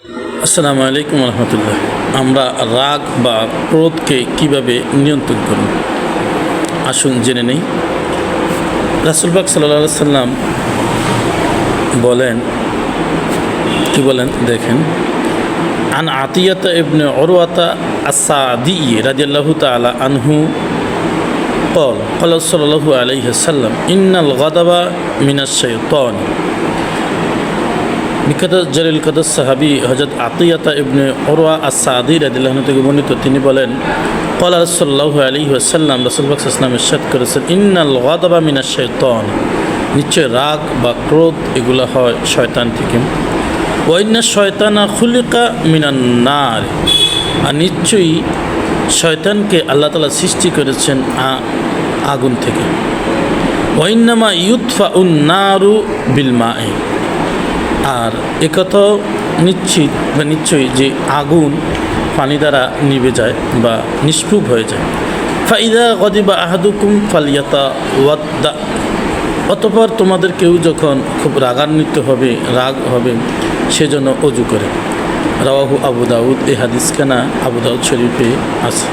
আসসালামু আলাইকুম রহমতুল্লাহ। আমরা রাগ বা ক্রোধকে কীভাবে নিয়ন্ত্রণ করব? আসুন জেনে নেই। রাসুলবাগ সাল্লা সাল্লাম বলেন, কি বলেন? দেখেন, আন আতিয়াতা ইবনে আসা আসাদি রাজিয়াল্লাহু তালা আনহু কল কল সাল আলাইহি সাল্লাম ইন্নাল গাদাবা মিনাশ বিখ্যাত জলিল কদর সাহাবি হজরত আতিয়াতা ইবনে ওরওয়া আসাদি রাদিল্লাহন থেকে বর্ণিত, তিনি বলেন, কলা রসল্লাহ আলী ওসাল্লাম রসুলবাক ইসলাম ইরশাদ করেছেন, ইন্নাল গাদাবা মিনা শৈতন নিশ্চয় রাগ বা ক্রোধ এগুলো হয় শয়তান থেকে। ওয়াইন্না শয়তানা খুলিকা মিনান নার আর নিশ্চয়ই শয়তানকে আল্লাহ তালা সৃষ্টি করেছেন আগুন থেকে। ওয়াইন্নামা ইউৎফা উন নারু বিল মায়ে আর একথাও নিশ্চিত বা নিশ্চয়ই যে আগুন পানি দ্বারা নিভে যায় বা নিষ্প্রুভ হয়ে যায়। ফাইদা গদিবা আহাদুকুম ফালিয়াতা ওয়াদ্দা। অতপর তোমাদের কেউ যখন খুব রাগান্বিত হবে, রাগ হবে সেজন্য অজু করে। রাওয়াহু আবু দাউদ এই হাদিসখানা আবু দাউদ শরীফে আছে।